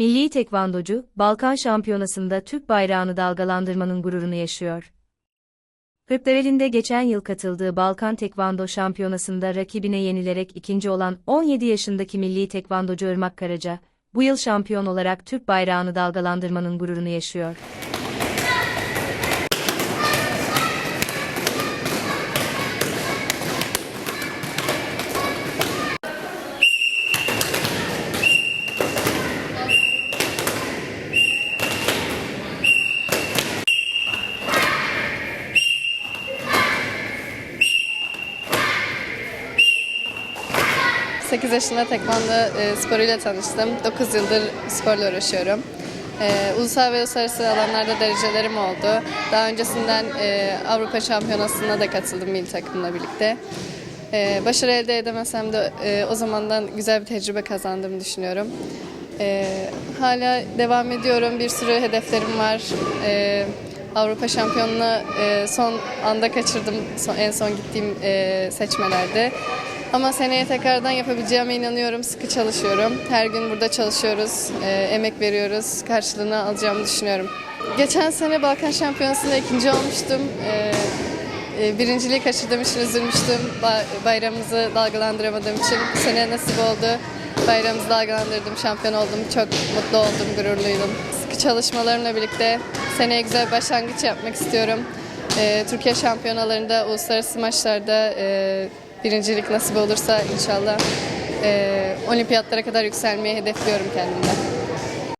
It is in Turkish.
Milli tekvandocu, Balkan Şampiyonası'nda Türk bayrağını dalgalandırmanın gururunu yaşıyor. Kırklareli'nde geçen yıl katıldığı Balkan Tekvando Şampiyonası'nda rakibine yenilerek ikinci olan 17 yaşındaki milli tekvandocu Irmak Karaca, bu yıl şampiyon olarak Türk bayrağını dalgalandırmanın gururunu yaşıyor. 8 yaşında tekvando e, sporuyla tanıştım. 9 yıldır sporla uğraşıyorum. E, ulusal ve uluslararası alanlarda derecelerim oldu. Daha öncesinden e, Avrupa Şampiyonası'na da katıldım milli takımla birlikte. E, başarı elde edemesem de e, o zamandan güzel bir tecrübe kazandığımı düşünüyorum. E, hala devam ediyorum. Bir sürü hedeflerim var. E, Avrupa Şampiyonluğu e, son anda kaçırdım son- en son gittiğim e, seçmelerde. Ama seneye tekrardan yapabileceğime inanıyorum. Sıkı çalışıyorum. Her gün burada çalışıyoruz. e, emek veriyoruz. Karşılığını alacağımı düşünüyorum. Geçen sene Balkan Şampiyonası'nda ikinci olmuştum. E, e, birinciliği kaçırdığım için üzülmüştüm. Ba- bayramımızı dalgalandıramadığım için. Bu sene nasip oldu. Bayramımızı dalgalandırdım, şampiyon oldum. Çok mutlu oldum, gururluydum. Sıkı çalışmalarımla birlikte seneye güzel bir başlangıç yapmak istiyorum. E, Türkiye şampiyonalarında, uluslararası maçlarda e, birincilik nasip olursa inşallah e, olimpiyatlara kadar yükselmeyi hedefliyorum kendimden.